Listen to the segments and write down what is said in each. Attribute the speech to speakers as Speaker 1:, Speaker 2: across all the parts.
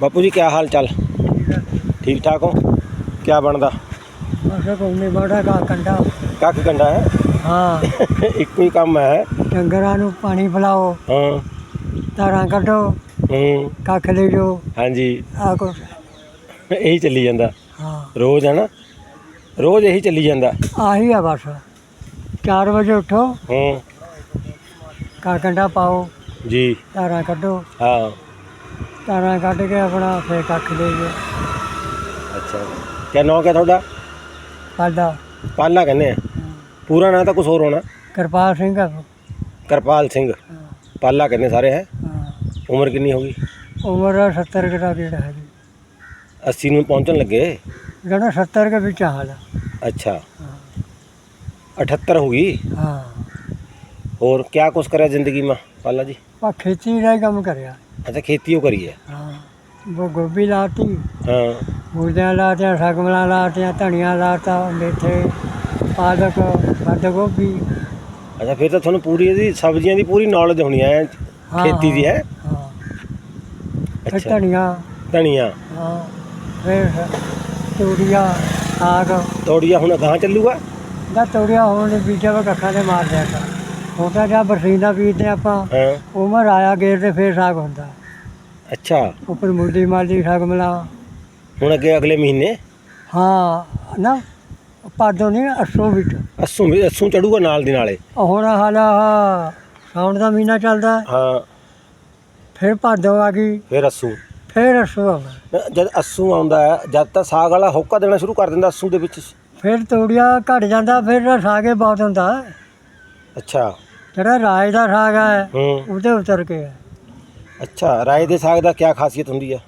Speaker 1: ਬਾਪੂ ਜੀ ਕੀ ਹਾਲ ਚਾਲ? ਠੀਕ ਠਾਕ ਹੋ? ਕੀ ਬਣਦਾ?
Speaker 2: ਅਸਾਂ ਕੋਨੇ ਬੜਾ ਕਾ ਕੰਡਾ।
Speaker 1: ਕੱਖ ਗੰਡਾ ਹੈ?
Speaker 2: ਹਾਂ।
Speaker 1: ਇੱਕੋ ਹੀ ਕੰਮ ਹੈ?
Speaker 2: ਡੰਗਰਾਂ ਨੂੰ ਪਾਣੀ ਪਿਲਾਓ।
Speaker 1: ਹਾਂ।
Speaker 2: ਤਾਰਾਂ ਕੱਢੋ।
Speaker 1: ਹੂੰ।
Speaker 2: ਕੱਖ ਲੈ ਜਾਓ।
Speaker 1: ਹਾਂਜੀ।
Speaker 2: ਆ ਕੋ
Speaker 1: ਇਹੀ ਚੱਲੀ ਜਾਂਦਾ।
Speaker 2: ਹਾਂ।
Speaker 1: ਰੋਜ਼ ਹੈ ਨਾ? ਰੋਜ਼ ਇਹੀ ਚੱਲੀ ਜਾਂਦਾ।
Speaker 2: ਆਹੀ ਆ ਬਸ। 4 ਵਜੇ ਉਠੋ।
Speaker 1: ਹੂੰ।
Speaker 2: ਕਾ ਕੰਡਾ ਪਾਓ।
Speaker 1: ਜੀ।
Speaker 2: ਤਾਰਾਂ ਕੱਢੋ।
Speaker 1: ਹਾਂ।
Speaker 2: ਤਾਰਾਂ ਕੱਢ ਕੇ ਆਪਣਾ ਫੇਰ ਕੱਖ ਲੈ ਜਾਓ
Speaker 1: ਅੱਛਾ। ਕਿਆ ਨਾਂ ਕਿਆ ਤੁਹਾਡਾ?
Speaker 2: ਸਾਡਾ
Speaker 1: ਪਾਲਾ ਕਹਿੰਦੇ ਆ। ਪੂਰਾ ਨਾਂ ਤਾਂ ਕੁਝ ਹੋਰ ਹੋਣਾ।
Speaker 2: ਕਿਰਪਾਲ ਸਿੰਘ ਆ।
Speaker 1: ਕਰਪਾਲ ਸਿੰਘ। ਪਾਲਾ ਕਹਿੰਦੇ ਸਾਰੇ ਹੈ?
Speaker 2: ਹਾਂ।
Speaker 1: ਉਮਰ ਕਿੰਨੀ ਹੋ ਗਈ?
Speaker 2: ਉਮਰ 70 ਕੁ ਦਾ ਜਿਹੜਾ ਹੈ
Speaker 1: 80 ਨੂੰ ਪਹੁੰਚਣ ਲੱਗੇ?
Speaker 2: ਜਿਹੜਾ 70 ਕੇ ਵਿੱਚ ਹਾਲ। ਆ।
Speaker 1: ਅੱਛਾ।
Speaker 2: ਹਾਂ।
Speaker 1: 78 ਹੋ ਗਈ?
Speaker 2: ਹਾਂ।
Speaker 1: ਹੋਰ ਕਿਆ ਕੁਛ ਕਰਿਆ ਜ਼ਿੰਦਗੀ ਮਾ ਪਾਲਾ ਜੀ?
Speaker 2: ਆ ਖੇਤੀ ਦਾ ਹੀ ਕੰਮ ਕਰਿਆ।
Speaker 1: ਅੱਛਾ ਖੇਤੀ ਉਹ ਕਰੀ ਹੈ?
Speaker 2: ਹਾਂ ਉਹ ਗੋਭੀ ਲਾਤੀ।
Speaker 1: ਹਾਂ।
Speaker 2: ਮੂਲਿਆਂ ਲਾਤੀਆਂ ਸਗਮਲਾਂ ਲਾਤੀਆਂ ਧਨੀਆ ਲਾਤਾ ਮੇਥੇ ਪਾਲਕ ਬੰਦ ਗੋਭੀ।
Speaker 1: ਅੱਛਾ ਫਿਰ ਤਾਂ ਤੁਹਾਨੂੰ ਪੂਰੀ ਇਹਦੀ ਸਬਜ਼ੀਆਂ ਦੀ ਪੂਰੀ ਨੌਲੇਜ ਹੋਣੀ ਹੈ
Speaker 2: ਹਾਂ,
Speaker 1: ਖੇਤੀ ਦੀ ਹੈ?
Speaker 2: ਹਾਂ। ਫਿਰ
Speaker 1: ਅੱਛਾ।
Speaker 2: ਧਨੀਆ।
Speaker 1: ਧਨੀਆ।
Speaker 2: ਹਾਂ ਫਿਰ ਤੂੜੀਆਂ ਸਾਗ
Speaker 1: ਤੋੜੀਆ ਹੁਣ ਗਾਂ ਚੱਲੂਗਾ?
Speaker 2: ਦਾ ਤੂੜੀਆਂ ਹੋਣ ਦੇ ਬੀਜਾਂ ਵਾ ਕੱਖਾਂ ਦੇ ਮਾਰ ਦਿਆ ਕਰ। ਛੋਟਾ ਜਿਹਾ ਬਰਸੀਨਾ ਬੀਜਦੇ ਆਪਾਂ
Speaker 1: ਹਾਂ।
Speaker 2: ਉਮਰ ਆਇਆ ਗੇਰ ਤੇ ਫਿਰ ਸਾਗ ਹੁੰਦਾ।
Speaker 1: ਅੱਛਾ।
Speaker 2: ਉੱਪਰ ਮੁਰਦੀ ਮਾਲੀ ਸਗਮਲਾ
Speaker 1: ਹੁਣ ਅੱਗੇ ਅਗਲੇ ਮਹੀਨੇ?
Speaker 2: ਹਾਂ ਨਾ ਪਾਦੋਂ ਨਹੀਂ ਅਸੋਂ ਵਿੱਚ।
Speaker 1: ਅੱਸੂ ਵੀ ਅੱਸੂ ਚੜੂਗਾ ਨਾਲ ਦੀ ਨਾਲੇ?
Speaker 2: ਹੁਣ ਹਾਲ ਆਹ ਸਾਉਣ ਦਾ ਮਹੀਨਾ ਚੱਲਦਾ।
Speaker 1: ਹਾਂ।
Speaker 2: ਫਿਰ ਭਾਦੋਂ ਆ ਗਈ।
Speaker 1: ਫਿਰ ਅੱਸੂ।
Speaker 2: ਫਿਰ ਅਸੂ ਆਉਣਾ
Speaker 1: ਜਦ ਅੱਸੂ ਆਉਂਦਾ ਹੈ ਜਦ ਤਾਂ ਸਾਗ ਵਾਲਾ ਹੋਕਾ ਦੇਣਾ ਸ਼ੁਰੂ ਕਰ ਦਿੰਦਾ ਅੱਸੂ ਦੇ ਵਿੱਚ।
Speaker 2: ਫਿਰ ਤੂੜੀਆ ਘਟ ਜਾਂਦਾ ਫਿਰ ਸਾਗੇ ਬਹੁਤ ਹੁੰਦਾ।
Speaker 1: ਅੱਛਾ।
Speaker 2: ਜਿਹੜਾ ਰਾਜ ਦਾ ਸਾਗ ਹੈ
Speaker 1: ਹੂੰ।
Speaker 2: ਉਹਦੇ ਉਤਰ ਕੇ ਹੈ।
Speaker 1: ਅੱਛਾ ਰਾਏ ਦੇ ਸਾਗ ਦਾ ਕੀ ਖਾਸੀਅਤ ਹੁੰਦੀ ਹੈ?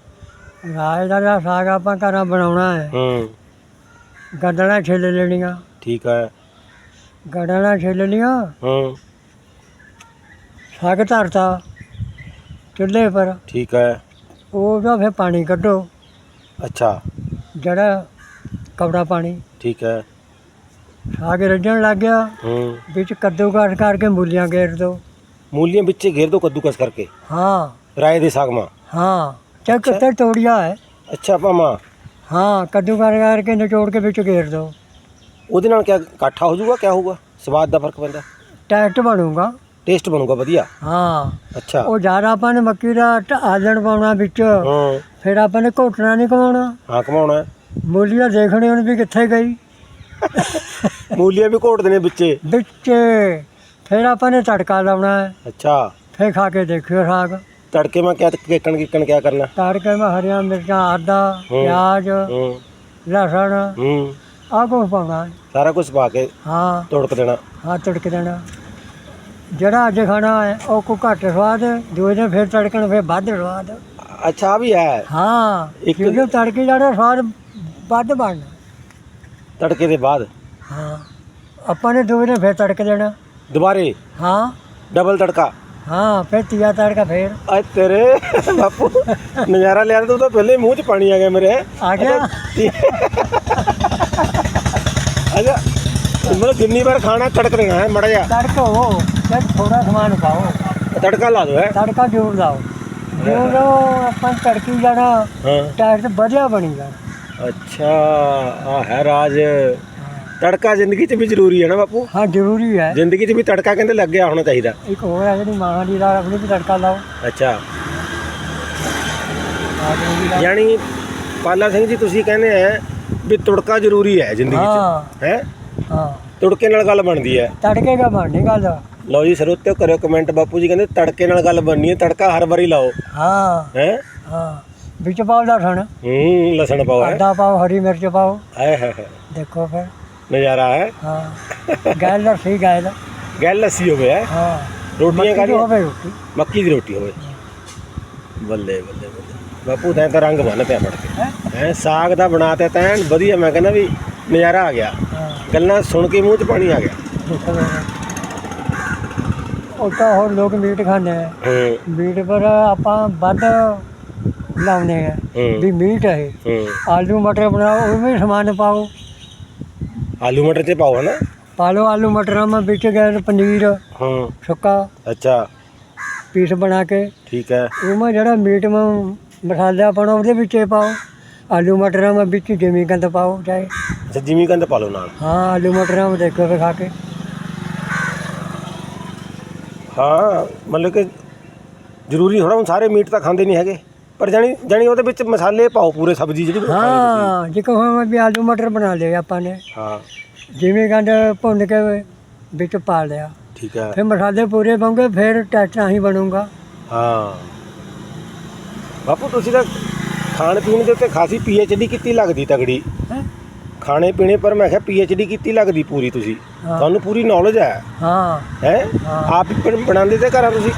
Speaker 2: ਰਾਜ ਦਾ ਜਿਹੜਾ ਸਾਗ ਆਪਾਂ ਘਰਾਂ ਬਣਾਉਣਾ ਹੈ
Speaker 1: ਹੂੰ।
Speaker 2: ਗੰਡਲਾਂ ਛਿੱਲ ਲੈਣੀਆਂ।
Speaker 1: ਠੀਕ ਹੈ।
Speaker 2: ਗੰਡਲਾਂ ਛਿੱਲ ਲੀਆਂ
Speaker 1: ਹੂੰ।
Speaker 2: ਸਾਗ ਧਰਤਾ ਚੁੱਲ੍ਹੇ ਪਰ।
Speaker 1: ਠੀਕ ਹੈ।
Speaker 2: ਉਹਦਾ ਫਿਰ ਪਾਣੀ ਕੱਢੋ।
Speaker 1: ਅੱਛਾ।
Speaker 2: ਜਿਹੜਾ ਕਵੜਾ ਪਾਣੀ।
Speaker 1: ਠੀਕ ਹੈ।
Speaker 2: ਸਾਗ ਰੱਜਣ ਲੱਗ ਗਿਆ।
Speaker 1: ਹੂੰ।
Speaker 2: ਵਿੱਚ ਕੱਦੂ ਕਾਟ ਕਰਕੇ ਮੂਲੀਆਂ ਗੇਰ ਦੋ।
Speaker 1: ਮੂਲੀਆਂ ਵਿੱਚੇ ਘੇਰ ਦੋ ਕੱਦੂਕਸ ਕਰਕੇ?
Speaker 2: ਹਾਂ।
Speaker 1: ਰਾਏ ਦੇ ਸਾਗ ਮਾ?
Speaker 2: ਹਾਂ। ਚੱਕ ਤੇ ਤੋੜੀਆ ਹੈ।
Speaker 1: ਅੱਛਾ ਪਾਮਾ
Speaker 2: ਹਾਂ ਕੱਦੂ ਕਰ ਕਰਕੇ ਨਿਚੋੜ ਕੇ ਵਿੱਚ ਘੇਰ ਦੋ।
Speaker 1: ਉਹਦੇ ਨਾਲ ਕਿਆ ਇਕੱਠਾ ਹੋ ਜਾਊਗਾ ਕਿਆ ਹੋਊਗਾ? ਸਵਾਦ ਦਾ ਫ਼ਰਕ ਪੈਂਦਾ।
Speaker 2: ਟੈਸਟ ਬਣੂਗਾ।
Speaker 1: ਟੇਸਟ ਬਣੂਗਾ ਵਧੀਆ।
Speaker 2: ਹਾਂ।
Speaker 1: ਅੱਛਾ।
Speaker 2: ਉਹ ਜ਼ਿਆਦਾ ਆਪਾਂ ਨੇ ਮੱਕੀ ਦਾ ਟ- ਆਲਣ ਪਾਉਣਾ ਵਿੱਚ।
Speaker 1: ਹਾਂ।
Speaker 2: ਫਿਰ ਆਪਾਂ ਨੇ ਘੋਟਣਾ ਨਹੀਂ ਕਮਾਉਣਾ।
Speaker 1: ਹਾਂ ਕਮਾਉਣਾ।
Speaker 2: ਮੂਲੀਆਂ ਦੇਖਣੇ ਹੁਣ ਵੀ ਕਿੱਥੇ ਗਈ।
Speaker 1: ਮੂਲੀਆਂ ਵੀ ਘੋਟਦੇ ਨੇ ਵਿੱਚੇ?
Speaker 2: ਵਿੱਚ ਫਿਰ ਆਪਾਂ ਨੇ ਤੜਕਾ ਲਾਉਣਾ ਹੈ।
Speaker 1: ਅੱਛਾ।
Speaker 2: ਫਿਰ ਖਾ ਕੇ ਦੇਖਿਓ ਸਾਗ।
Speaker 1: ਤੜਕੇ ਮੈਂ ਕਿਆ ਕੇਕਣ ਕੀਕਣ ਕਿਆ ਕਰਨਾ?
Speaker 2: ਤੜਕੇ ਮੈਂ ਹਰੀਆਂ ਮਿਰਚਾਂ ਆਦਾ। ਪਿਆਜ਼
Speaker 1: ਹੂੰ।
Speaker 2: ਲਸਣ
Speaker 1: ਹੂੰ।
Speaker 2: ਆਹ ਕੁਛ ਪਾਉਣਾ ਹੈ।
Speaker 1: ਸਾਰਾ ਕੁਝ ਪਾ ਕੇ
Speaker 2: ਹਾਂ।
Speaker 1: ਤੋੜਕ ਦੇਣਾ।
Speaker 2: ਹਾਂ ਤੜਕ ਦੇਣਾ। ਜਿਹੜਾ ਅੱਜ ਖਾਣਾ ਹੈ ਉਹ ਕੋ ਘੱਟ ਸਵਾਦ ਦੂਜੇ ਦਿਨ ਫਿਰ ਤੜਕਣ ਫਿਰ ਵੱਧ ਸਵਾਦ।
Speaker 1: ਅੱਛਾ ਵੀ ਹੈ।
Speaker 2: ਹਾਂ
Speaker 1: ਇੱਕ-
Speaker 2: ਕਿਉਂਕਿ ਤੜਕੇ ਜਿਹੜਾ ਸਵਾਦ ਵੱਧ ਬਣਨਾ
Speaker 1: ਤੜਕੇ ਦੇ ਬਾਅਦ।
Speaker 2: ਹਾਂ। ਆਪਾਂ ਨੇ ਦੂਜੇ ਦਿਨ ਫਿਰ ਤੜਕ ਦੇਣਾ।
Speaker 1: ਦੁਬਾਰੇ?
Speaker 2: ਹਾਂ।
Speaker 1: ਡਬਲ ਤੜਕਾ।
Speaker 2: ਹਾਂ ਫਿਰ ਤੀਆ ਤੜਕਾ ਫਿਰ।
Speaker 1: ਆ ਤੇਰੇ ਬਾਪੂ ਨਜ਼ਾਰਾ ਲਿਆ ਤੂੰ ਤਾਂ ਪਹਿਲੇ ਮੂੰਹ 'ਚ ਪਾਣੀ ਆ ਗਿਆ ਮੇਰੇ।
Speaker 2: ਆ ਗਿਆ।
Speaker 1: ਅੱਛਾ ਮਤਲਬ ਜਿੰਨੀ ਵਾਰ ਖਾਣਾ ਤੜਕ ਦੇਣਾ ਹੈ ਮੜਾ ਜਾ
Speaker 2: ਤੜਕਾ ਤੇ ਥੋੜਾ ਸਮਾਨ ਪਾਓ
Speaker 1: ਤੜਕਾ ਲਾ ਦੋ ਹੈ।
Speaker 2: ਤੜਕਾ ਜ਼ਰੂਰ ਲਾਓ। ਜਦੋਂ ਆਪਾਂ ਤੜਕੀ ਜਾਣਾ।
Speaker 1: ਹਾਂ।
Speaker 2: ਵਧੀਆ ਬਣੀ ਜਾਣਾ।
Speaker 1: ਅੱਛਾ ਆ ਹੈ ਰਾਜ। ਤੜਕਾ ਜ਼ਿੰਦਗੀ 'ਚ ਵੀ ਜ਼ਰੂਰੀ ਹੈ ਨਾ ਬਾਪੂ?
Speaker 2: ਹਾਂ ਜ਼ਰੂਰੀ ਹੈ।
Speaker 1: ਜ਼ਿੰਦਗੀ 'ਚ ਵੀ ਤੜਕਾ ਕਹਿੰਦੇ ਲੱਗਿਆ ਹੋਣਾ ਚਾਹੀਦਾ।
Speaker 2: ਇੱਕ ਹੋਰ ਹੈ ਜਿਹੜੀ ਮਾਂ ਦੀ ਦਾਲ ਆਪਣੀ ਵੀ ਤੜਕਾ ਲਾਓ।
Speaker 1: ਅੱਛਾ। ਯਾਨੀ ਪਾਲਾ ਸਿੰਘ ਜੀ ਤੁਸੀਂ ਕਹਿੰਦੇ ਆ ਵੀ ਤੁੜਕਾ ਜ਼ਰੂਰੀ ਹੈ ਜ਼ਿੰਦਗੀ 'ਚ।
Speaker 2: ਹਾਂ।
Speaker 1: ਹੈ?
Speaker 2: ਹਾਂ।
Speaker 1: ਤੁੜਕੇ ਨਾਲ ਗੱਲ ਬਣਦੀ ਹੈ।
Speaker 2: ਤੜਕੇ ਦਾ ਬਣਨੀ ਗੱਲ।
Speaker 1: ਲਓ ਜੀ ਸਰੋਤਿਓ ਕਰਿਓ ਕਮੈਂਟ। ਬਾਪੂ ਜੀ ਕਹਿੰਦੇ ਤੜਕੇ ਨਾਲ ਗੱਲ ਬਣਨੀ ਹੈ। ਤੜਕਾ ਹਰ ਵਾਰੀ ਲਾਓ।
Speaker 2: ਹਾਂ।
Speaker 1: ਹੈ?
Speaker 2: ਹਾਂ। ਵਿੱਚ ਪਾਓ ਲਸਣ।
Speaker 1: ਹੂੰ ਲਸਣ ਪਾਓ ਹੈ।
Speaker 2: ਆਦਾ ਪਾਓ ਹਰੀ ਮਿਰਚ ਪਾਓ।
Speaker 1: ਹਾਏ ਹਾਏ ਹਾਏ।
Speaker 2: ਦੇਖੋ ਫਿਰ।
Speaker 1: ਨਜ਼ਾਰਾ ਹੈ।
Speaker 2: ਹਾਂ। ਗੈਲ ਲੱਸੀ ਗੈਲ।
Speaker 1: ਗੱਲ ਲੱਸੀ ਹੋਵੇ ਹੈ।
Speaker 2: ਹਾਂ।
Speaker 1: ਰੋਟੀਆਂ
Speaker 2: ਮੱਕੀ ਦੀ
Speaker 1: ਕਾਹਦੀਆਂ?
Speaker 2: ਹੋਵੇ ਰੋਟੀ।
Speaker 1: ਮੱਕੀ ਦੀ ਰੋਟੀ ਹੋਵੇ। ਬੱਲੇ ਬੱਲੇ ਬੱਲੇ। ਬਾਪੂ ਤੈਂ ਤਾਂ ਰੰਗ ਬੰਨ ਪਿਆ ਫੜ ਕੇ।
Speaker 2: ਹੈਂ?
Speaker 1: ਸਾਗ ਦਾ ਬਣਾ ਤੇ ਵਧੀਆ। ਮੈਂ ਕਹਿੰਦਾ ਵੀ ਨਜ਼ਾਰਾ ਆ ਗਿਆ। ਗੱਲਾਂ ਸੁਣ ਕੇ ਮੂੰਹ 'ਚ ਪਾਣੀ ਆ ਗਿਆ।
Speaker 2: ਉਹ ਤਾਂ ਹੋਰ ਲੋਕ ਮੀਟ ਖਾਂਦੇ ਆ। ਮੀਟ ਪਰ ਆਪਾਂ ਵੱਧ ਲਾਉਨੇ ਆ।
Speaker 1: ਹੂੰ।
Speaker 2: ਵੀ ਮੀਟ ਹੈ
Speaker 1: ਹੂੰ।
Speaker 2: ਆਲੂ ਮਟਰ ਬਣਾਓ ਉਹ ਵੀ ਸਮਾਨ ਪਾਓ।
Speaker 1: ਆਲੂ ਮਟਰ ਤੇ ਪਾਓ ਹਨਾ?
Speaker 2: ਪਾ ਲਓ ਆਲੂ ਮਟਰਾਂ ਮੈਂ ਵਿੱਚ ਗਏ ਪਨੀਰ
Speaker 1: ਹੂੰ।
Speaker 2: ਸੁੱਕਾ।
Speaker 1: ਅੱਛਾ।
Speaker 2: ਪੀਸ ਬਣਾ ਕੇ।
Speaker 1: ਠੀਕ ਹੈ।
Speaker 2: ਉਹ ਮੈਂ ਜਿਹੜਾ ਮੀਟ ਮੈਂ ਮਸਾਲਾ ਪਾਉਣਾ ਉਹਦੇ ਵਿੱਚ ਹੀ ਪਾਓ। ਆਲੂ ਮਟਰਾਂ ਮੈਂ ਵਿੱਚ ਜਿਵੇਂ ਗੰਦ ਪਾਓ ਚਾਹੇ।
Speaker 1: ਅੱਛਾ ਜਿਮੀ ਕੰਦ ਪਾ ਲਓ ਨਾਲ।
Speaker 2: ਹਾਂ ਆਲੂ ਮਟਰਾਂ ਮੈਂ ਦੇਖੋ ਫਿਰ ਖਾ ਕੇ।
Speaker 1: ਹਾਂ ਮਤਲਬ ਕਿ ਜ਼ਰੂਰੀ ਥੋੜਾ ਹੁਣ ਸਾਰੇ ਮੀਟ ਤਾਂ ਖਾਂਦੇ ਨਹੀਂ ਹੈਗੇ। ਪਰ ਜਾਣੀ ਜਾਣੀ ਉਹਦੇ ਵਿੱਚ ਮਸਾਲੇ ਪਾਓ ਪੂਰੇ ਸਬਜ਼ੀ ਜਿਹੜੀ
Speaker 2: ਹਾਂ ਜੇ ਕਹੋ ਵੀ ਆਲੂ ਮਟਰ ਬਣਾ ਲਏ ਆਪਾਂ ਨੇ।
Speaker 1: ਹਾਂ।
Speaker 2: ਜਿਵੇਂ ਗੰਦ ਭੁੰਨ ਕੇ ਵਿੱਚ ਪਾ ਲਿਆ।
Speaker 1: ਠੀਕ ਹੈ।
Speaker 2: ਫਿਰ ਮਸਾਲੇ ਪੂਰੇ ਪਾਉਂਗੇ ਫਿਰ ਟੈਸਟਾਂ ਹੀ ਬਣੂਗਾ।
Speaker 1: ਹਾਂ। ਬਾਪੂ ਤੁਸੀਂ ਤਾਂ ਖਾਣ ਪੀਣ ਦੇ ਉੱਤੇ ਖਾਸੀ ਡੀ ਕੀਤੀ ਲੱਗਦੀ ਤਗੜੀ।
Speaker 2: ਹੈਂ?
Speaker 1: ਖਾਣੇ ਪੀਣੇ ਪਰ ਮੈਂ ਕਿਹਾ ਡੀ ਕੀਤੀ ਲੱਗਦੀ ਪੂਰੀ ਤੁਸੀਂ।
Speaker 2: ਹਾਂ।
Speaker 1: ਤੁਹਾਨੂੰ ਪੂਰੀ ਨੌਲੇਜ ਹੈ।
Speaker 2: ਹਾਂ।
Speaker 1: ਹੈ?
Speaker 2: ਹਾਂ।
Speaker 1: ਆਪ ਹੀ ਬਣ- ਬਣਾਉਂਦੇ ਤੇ ਘਰਾਂ ਤੁਸੀਂ?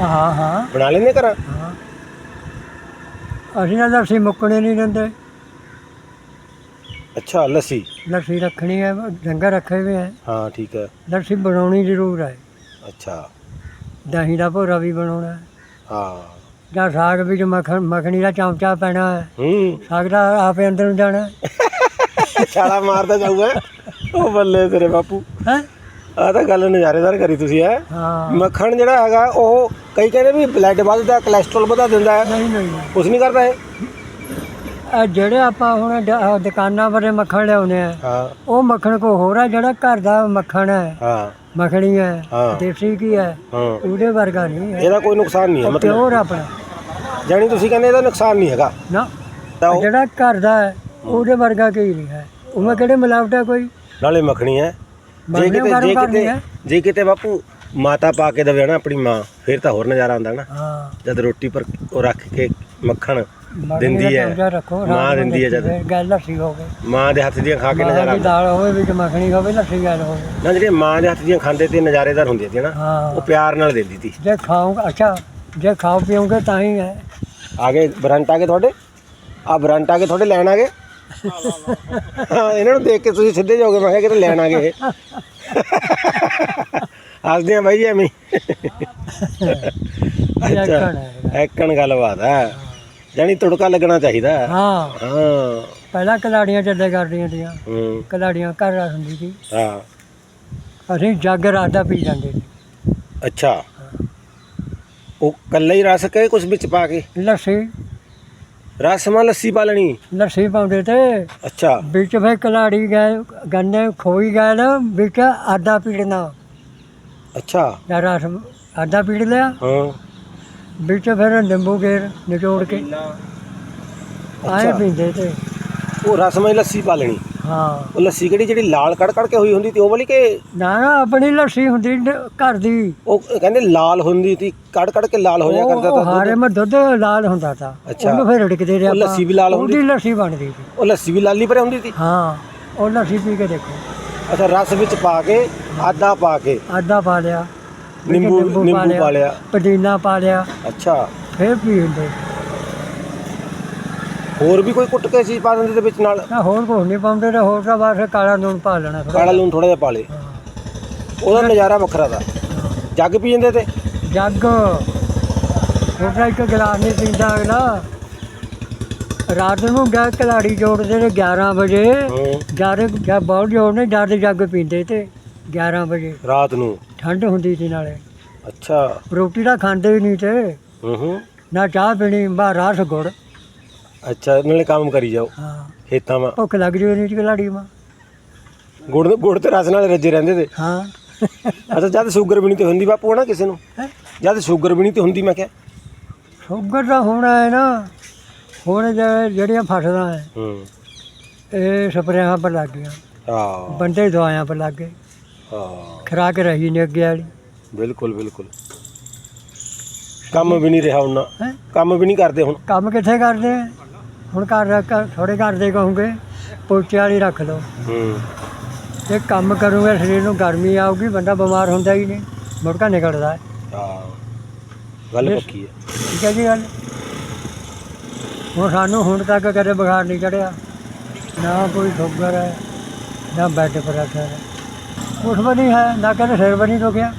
Speaker 2: ਹਾਂ ਹਾਂ।
Speaker 1: ਬਣਾ ਲੈਂਦੇ ਘਰਾਂ?
Speaker 2: ਹਾਂ। ਅਸੀਂ ਨਾ ਲੱਸੀ ਮੁੱਕਣੇ ਨਹੀਂ ਦਿੰਦੇ।
Speaker 1: ਅੱਛਾ ਲੱਸੀ?
Speaker 2: ਲੱਸੀ ਰੱਖਣੀ ਹੈ ਡੰਗਰ ਰੱਖੇ ਹੋਏ ਹੈ।
Speaker 1: ਹਾਂ ਠੀਕ ਹੈ।
Speaker 2: ਲੱਸੀ ਬਣਾਉਣੀ ਜ਼ਰੂਰ ਹੈ।
Speaker 1: ਅੱਛਾ।
Speaker 2: ਦਹੀਂ ਦਾ ਭੋਰਾ ਵੀ ਬਣਾਉਣਾ ਹੈ।
Speaker 1: ਹਾਂ।
Speaker 2: ਜਾਂ ਸਾਗ ਵਿੱਚ ਮੱਖਣ ਮੱਖਣੀ ਦਾ ਚਮਚਾ ਪੈਣਾ ਹੈ।
Speaker 1: ਹੂੰ।
Speaker 2: ਸਾਗ ਦਾ ਆਪੇ ਅੰਦਰ ਨੂੰ ਜਾਣਾ
Speaker 1: ਛਾਲਾ ਮਾਰਦਾ ਜਾਊਗਾ। ਉਹ ਬੱਲੇ ਤੇਰੇ ਬਾਪੂ।
Speaker 2: ਹੈ?
Speaker 1: ਆ ਤਾਂ ਗੱਲ ਨਜ਼ਾਰੇਦਾਰ ਕਰੀ ਤੁਸੀਂ ਹੈ।
Speaker 2: ਹਾਂ।
Speaker 1: ਮੱਖਣ ਜਿਹੜਾ ਹੈਗਾ ਉਹ ਕਈ ਕਹਿੰਦੇ ਵੀ ਬਲੱਡ ਵੱਧਦਾ ਕੋਲੇਸਟ੍ਰੋਲ ਵਧਾ ਦਿੰਦਾ ਹੈ।
Speaker 2: ਨਹੀਂ ਨਹੀਂ
Speaker 1: ਕੁਛ ਨਹੀਂ ਕਰਦਾ ਇਹ?
Speaker 2: ਇਹ ਜਿਹੜੇ ਆਪਾਂ ਹੁਣ ਦੁਕਾਨਾਂ ਬਾਰੇ ਮੱਖਣ ਲਿਆਉਂਦੇ ਆ
Speaker 1: ਹਾਂ।
Speaker 2: ਉਹ ਮੱਖਣ ਕੋ ਹੋਰ ਹੈ ਜਿਹੜਾ ਘਰ ਦਾ ਮੱਖਣ ਹੈ।
Speaker 1: ਹਾਂ।
Speaker 2: ਮੱਖਣੀ ਹੈ
Speaker 1: ਹਾਂ।
Speaker 2: ਦੇਸੀ ਕੀ ਹੈ
Speaker 1: ਹਾਂ।
Speaker 2: ਉਹਦੇ ਵਰਗਾ ਨਹੀਂ ਹੈ।
Speaker 1: ਇਹਦਾ ਕੋਈ ਨੁਕਸਾਨ ਨਹੀਂ ਹੈ
Speaker 2: ਉਹ
Speaker 1: ਮਤਲਬ
Speaker 2: ਪਿਓਰ ਆਪਣਾ।
Speaker 1: ਜਾਣੀ ਤੁਸੀਂ ਕਹਿੰਦੇ ਇਹਦਾ ਨੁਕਸਾਨ ਨਹੀਂ ਹੈਗਾ।
Speaker 2: ਨਾ।
Speaker 1: ਤਾਂ ਉਹ
Speaker 2: ਜਿਹੜਾ ਘਰ ਦਾ ਹੈ ਉਹਦੇ ਵਰਗਾ ਕੀ ਨਹੀਂ ਹੈ। ਉਹमें ਕਿਹੜੇ ਮਿਲਾਵਟ ਹੈ ਕੋਈ?
Speaker 1: ਨਾਲੇ ਮੱਖਣੀ ਹੈ। ਜੇ
Speaker 2: ਮੱਖਣੀ
Speaker 1: ਕਿਤੇ
Speaker 2: ਗਰਮ
Speaker 1: ਜੇ
Speaker 2: ਕਰਨੀ
Speaker 1: ਕਿਤੇ
Speaker 2: ਹੈ।
Speaker 1: ਜੇ ਕਿਤੇ ਬਾਪੂ ਮਾਤਾ ਪਾ ਕੇ ਦੇਵੇ ਨਾ ਆਪਣੀ ਮਾਂ ਫਿਰ ਤਾਂ ਹੋਰ ਨਜ਼ਾਰਾ ਆਉਂਦਾ ਨਾ
Speaker 2: ਹਾਂ।
Speaker 1: ਜਦ ਰੋਟੀ ਪਰ ਉਹ ਰੱਖ ਕੇ ਮੱਖਣ ਦਿੰਦੀ ਹੈ। ਮਾਂ ਦਿੰਦੀ ਹੈ ਜਦ।
Speaker 2: ਗੱਲ ਲੱਸੀ ਹੋਵੇ
Speaker 1: ਮਾਂ ਦੇ ਹੱਥ ਦੀਆਂ ਖਾ ਕੇ ਨਜ਼ਾਰਾ ਆਉਂਦਾ
Speaker 2: ਦਾਲ ਹੋਵੇ ਵਿੱਚ ਮੱਖਣੀ ਹੋਵੇ ਲੱਸੀ ਗੱਲ ਹੋਵੇ।
Speaker 1: ਨਾ ਜਿਹੜੇ ਮਾਂ ਦੇ ਹੱਥ ਦੀਆਂ ਖਾਂਦੇ ਤੇ ਨਜ਼ਾਰੇਦਾਰ ਹੁੰਦੀਆਂ ਸੀ ਨਾ ਉਹ ਪਿਆਰ ਨਾਲ ਦਿੰਦੀ ਸੀ।
Speaker 2: ਜੇ ਖਾਓਗੇ ਅੱਛਾ ਜੇ ਖਾਓ ਪੀਓਗੇ ਤਾਂ ਹੀ ਹੈ।
Speaker 1: ਆਗੇ ਬਰੰਟ ਆ ਕੇ ਤੁਹਾਡੇ? ਆ ਬਰੰਟ ਆ ਕੇ ਤੁਹਾਡੇ ਲੈਣ ਆ ਗਏ? ਹਾਂ ਇਹਨਾਂ ਨੂੰ ਦੇਖ ਕੇ ਤੁਸੀਂ ਸਿੱਧੇ ਜਾਓਗੇ ਮੈਂ ਕਿਹਾ ਕਿਤੇ ਲੈਣ ਆ ਗਏ ਇਹ। ਹੱਸਦੇ ਆ ਬਾਈ ਜੀ ਐਵੇਂ
Speaker 2: ਐਕਣ।
Speaker 1: ਐਕਣ ਗੱਲਬਾਤ ਹੈ ਜਾਨੀ ਤੁੜਕਾ ਲੱਗਣਾ ਚਾਹੀਦਾ। ਹੈ।
Speaker 2: ਹਾਂ। ਪਹਿਲਾਂ ਕਲਾੜੀਆਂ ਚੱਲੇ ਕਰਦੀਆਂ ਤੀਆਂ।
Speaker 1: ਹੂੰ।
Speaker 2: ਕਲਾੜੀਆਂ ਘਰ ਰੱਖ ਹੁੰਦੀ ਸੀ।
Speaker 1: ਹਾਂ।
Speaker 2: ਅਸੀਂ ਜੱਗ ਰਾਤ ਦਾ ਪੀ ਜਾਂਦੇ ਸੀ।
Speaker 1: ਅੱਛਾ। ਉਹ ਕੱਲਾ ਹੀ ਰਸ ਕੇ ਕੁਝ ਵਿੱਚ ਪਾ ਕੇ?
Speaker 2: ਲੱਸੀ।
Speaker 1: ਰਸਮਾ ਲੱਸੀ ਪਾ ਲੈਣੀ?
Speaker 2: ਲੱਸੀ ਪਾਉਂਦੇ ਤੇ।
Speaker 1: ਅੱਛਾ।
Speaker 2: ਵਿੱਚ ਫੇ ਕਲਾੜੀ ਗਏ ਗੰਨੇ ਖੋਈ ਗਏ ਨਾ ਵਿੱਚ ਆਦਾ ਪੀੜਨਾ।
Speaker 1: ਅੱਛਾ।
Speaker 2: ਜਾਂ ਰਸ ਆਦਾ ਪੀੜ ਲਿਆ।
Speaker 1: ਹਾਂ।
Speaker 2: ਵਿੱਚ ਫਿਰ ਨਿੰਬੂ ਗੇਰ ਨਿਚੋੜ ਕੇ। ਆਏ
Speaker 1: ਅੱਛਾ।
Speaker 2: ਪੀਂਦੇ ਤੇ।
Speaker 1: ਉਹ ਰਸਮਈ ਲੱਸੀ ਪਾ ਲੈਣੀ।
Speaker 2: ਹਾਂ।
Speaker 1: ਉਹ ਲੱਸੀ ਕਿਹੜੀ ਜਿਹੜੀ ਲਾਲ ਕੜ ਕੜ ਕੇ ਹੋਈ ਹੁੰਦੀ ਤੀ ਉਹ ਵਾਲੀ ਕਿ
Speaker 2: ਨਾ ਨਾ ਆਪਣੀ ਲੱਸੀ ਹੁੰਦੀ ਘਰ ਦੀ।
Speaker 1: ਉਹ ਕਹਿੰਦੇ ਲਾਲ ਹੁੰਦੀ ਤੀ ਕੜ ਕੜ ਕੇ ਲਾਲ ਹੋ ਜਾ ਕਰਦਾ
Speaker 2: ਉਹ
Speaker 1: ਤਾ
Speaker 2: ਹਾਰੇ। ਮੈਂ ਦੁੱਧ ਲਾਲ ਹੁੰਦਾ ਤਾ।
Speaker 1: ਅੱਛਾ।
Speaker 2: ਉਹਨੂੰ ਫਿਰ ਰੜਕਦੇ ਰਿਹਾ
Speaker 1: ਉਹ ਲੱਸੀ ਵੀ ਲਾਲ ਹੁੰਦੀ?
Speaker 2: ਉਹਦੀ ਲੱਸੀ ਬਣਦੀ ਸੀ।
Speaker 1: ਉਹ ਲੱਸੀ ਵੀ ਲਾਲੀ ਪਰ ਹੁੰਦੀ ਤੀ
Speaker 2: ਹਾਂ। ਉਹ ਲੱਸੀ ਪੀ ਕੇ ਦੇਖੋ।
Speaker 1: ਅੱਛਾ ਰਸ ਵਿੱਚ ਪਾ ਕੇ ਆਦਾ ਪਾ ਕੇ।
Speaker 2: ਆਦਾ ਪਾ ਲਿਆ ਵਿੱਚ
Speaker 1: ਨਿੰਬੂ ਨਿੰਬੂ ਪਾ ਲਿਆ
Speaker 2: ਪੁਦੀਨਾ ਪਾ ਲਿਆ।
Speaker 1: ਅੱਛਾ।
Speaker 2: ਫਿਰ ਪੀ ਹੁੰਦੇ
Speaker 1: ਹੋਰ ਵੀ ਕੋਈ ਕੁੱਟ ਕੇ ਚੀਜ਼ ਪਾ ਦਿੰਦੇ ਤੇ ਵਿੱਚ ਨਾਲ?
Speaker 2: ਨਾ ਹੋਰ ਕੁਛ ਨਹੀਂ ਪਾਉਂਦੇ ਤੇ ਹੋਰ ਤਾਂ ਬਸ ਕਾਲਾ ਲੂਣ ਪਾ ਲੈਣਾ ਥੋੜਾ
Speaker 1: ਕਾਲਾ ਲੂਣ ਥੋੜਾ ਜਿਹਾ ਪਾ ਲੇ ਉਹਦਾ ਨਜ਼ਾਰਾ ਵੱਖਰਾ ਦਾ। ਜੱਗ ਪੀ ਜਾਂਦੇ ਤੇ?
Speaker 2: ਜੱਗ। ਛੋਟਾ ਇੱਕ ਗਲਾਸ ਨਹੀਂ ਪੀਂਦਾ ਅਗਲਾ। ਰਾਤ ਨੂੰ ਗਿਆ ਕਲਾੜੀ ਜੋੜਦੇ ਨੇ 11 ਵਜੇ। ਜਾਰੇ ਜਾਂ ਬਹੁਤ ਜੋੜਨੇ ਜਦ ਜੱਗ ਪੀਂਦੇ ਤੇ 11 ਵਜੇ।
Speaker 1: ਰਾਤ ਨੂੰ?
Speaker 2: ਠੰਡ ਹੁੰਦੀ ਸੀ ਨਾਲੇ।
Speaker 1: ਅੱਛਾ।
Speaker 2: ਰੋਟੀ ਤਾਂ ਖਾਂਦੇ ਹੀ ਨਹੀਂ ਤੇ।
Speaker 1: ਹੂੰ
Speaker 2: ਨਾ ਚਾਹ ਪੀਣੀ ਬਾ ਰਸ ਗੁੜ।
Speaker 1: ਅੱਛਾ ਨਾਲੇ ਕੰਮ ਕਰੀ ਜਾਓ।
Speaker 2: ਹਾਂ।
Speaker 1: ਖੇਤਾਂ ਮਾ
Speaker 2: ਭੁੱਖ ਲੱਗ ਜੂ ਨਹੀਂ ਕਲਾੜੀ ਮਾ।
Speaker 1: ਗੁੜ ਗੁੜ ਤੇ ਰਸ ਨਾਲ ਰੱਜੇ ਰਹਿੰਦੇ ਤੇ।
Speaker 2: ਹਾਂ।
Speaker 1: ਅੱਛਾ ਜਦ ਸ਼ੂਗਰ ਵੀ ਨਹੀਂ ਤੇ ਹੁੰਦੀ ਬਾਪੂ ਨਾ ਕਿਸੇ ਨੂੰ? ਜਦ ਸ਼ੂਗਰ ਵੀ ਨਹੀਂ ਤੇ ਹੁੰਦੀ ਮੈਂ ਕਿਹਾ।
Speaker 2: ਸ਼ੂਗਰ ਤਾਂ ਹੋਣਾ ਹੈ ਨਾ। ਹੁਣ ਜਿਹੜੀਆਂ ਫਸਲਾਂ ਹੈ
Speaker 1: ਹੂੰ।
Speaker 2: ਇਹ ਸਪਰੇਆਂ ਪਰ ਲੱਗ ਗਈਆਂ।
Speaker 1: ਹਾਂ।
Speaker 2: ਬੰਦੇ ਦਵਾਈਆਂ ਪਰ ਲੱਗ ਗਏ।
Speaker 1: ਹਾਂ।
Speaker 2: ਖਰਾਕ ਰਹੀ ਨਹੀਂ ਅੱਗੇ ਵਾਲੀ।
Speaker 1: ਬਿਲਕੁਲ ਬਿਲਕੁਲ। ਕੰਮ ਵੀ ਨਹੀਂ ਰਿਹਾ
Speaker 2: ਹੈ?
Speaker 1: ਕੰਮ ਵੀ ਨਹੀਂ ਕਰਦੇ ਹੁਣ।
Speaker 2: ਕੰਮ ਕਿੱਥੇ ਕਰਦੇ ਆ? ਹੁਣ ਘਰ ਥੋੜੇ ਘਰ ਦੇ ਕਹੋਗੇ ਪੋਚੇ ਵਾਲੀ ਰੱਖ ਲਓ।
Speaker 1: ਹੂੰ।
Speaker 2: ਜੇ ਕੰਮ ਕਰੂਗੇ ਸਰੀਰ ਨੂੰ ਗਰਮੀ ਆਊਗੀ ਬੰਦਾ ਬਿਮਾਰ ਹੁੰਦਾ ਹੀ ਨਹੀਂ। ਮੁੜਕਾ ਨਿਕਲਦਾ। ਹੈ।
Speaker 1: ਹਾਂ ਗੱਲ ਪੱਕੀ ਹੈ
Speaker 2: ਠੀਕ ਹੈ ਜੀ ਗੱਲ? ਹੁਣ ਸਾਨੂੰ ਹੁਣ ਤੱਕ ਕਦੇ ਬੁਖਾਰ ਨਹੀਂ ਚੜਿਆ। ਨਾ ਕੋਈ ਸ਼ੂਗਰ ਹੈ, ਨਾ ਬੈੱਡ ਪ੍ਰੈਸ਼ਰ ਹੈ। ਕੁਛ ਵੀ ਨਹੀਂ ਹੈ, ਨਾ ਕਦੇ ਸਿਰ ਵੀ ਨਹੀਂ ਦੁਖਿਆ।